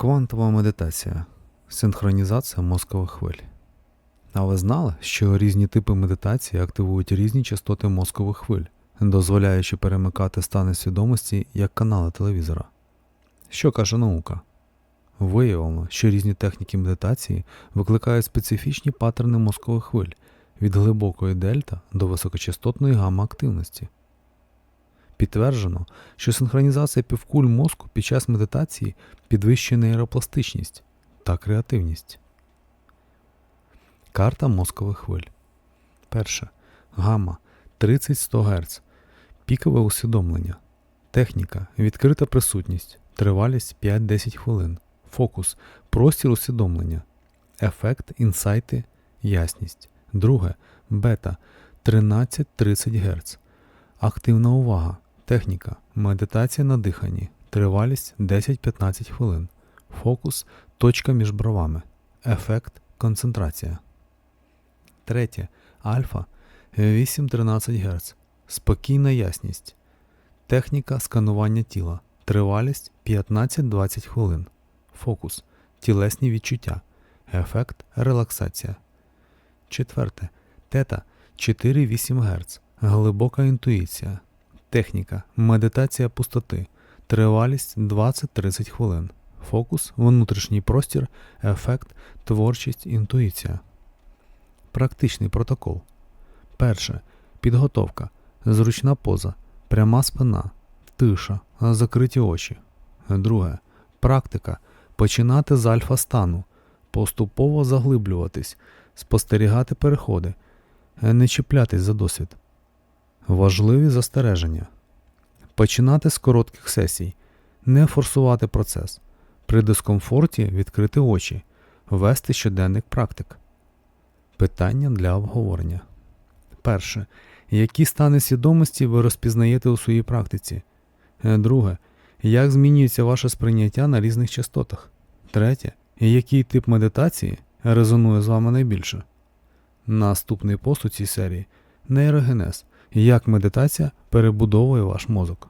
Квантова медитація синхронізація мозкових хвиль. А ви знали, що різні типи медитації активують різні частоти мозкових хвиль, дозволяючи перемикати стани свідомості як канали телевізора? Що каже наука? Виявлено, що різні техніки медитації викликають специфічні паттерни мозкових хвиль від глибокої дельта до високочастотної гамма-активності. Підтверджено, що синхронізація півкуль мозку під час медитації підвищує нейропластичність та креативність. Карта мозкових хвиль. Перше. Гамма 30-100 Гц. Пікове усвідомлення. Техніка. Відкрита присутність. Тривалість 5-10 хвилин. Фокус. Простір усвідомлення. Ефект, інсайти, ясність. Друге. Бета 13-30 Гц. Активна увага. Техніка. Медитація на диханні. Тривалість 10-15 хвилин. Фокус. Точка між бровами. Ефект. Концентрація. Третє. Альфа 8-13 Гц. Спокійна ясність. Техніка сканування тіла. Тривалість 15-20 хвилин. Фокус. Тілесні відчуття. Ефект релаксація. Четверте. Тета 4-8 Гц. Глибока інтуїція. Техніка. Медитація пустоти. Тривалість 20-30 хвилин. Фокус внутрішній простір, ефект, творчість, інтуїція. Практичний протокол. Перше. Підготовка. Зручна поза. Пряма спина. Тиша. Закриті очі. Друге. Практика. Починати з альфа стану. Поступово заглиблюватись. Спостерігати переходи. Не чіплятись за досвід. Важливі застереження. Починати з коротких сесій. Не форсувати процес. При дискомфорті відкрити очі. Вести щоденник практик. Питання для обговорення. Перше. Які стани свідомості ви розпізнаєте у своїй практиці? Е, Друге. Як змінюється ваше сприйняття на різних частотах? Третє. Який тип медитації резонує з вами найбільше? Наступний пост у цій серії нейрогенез. Як медитація перебудовує ваш мозок.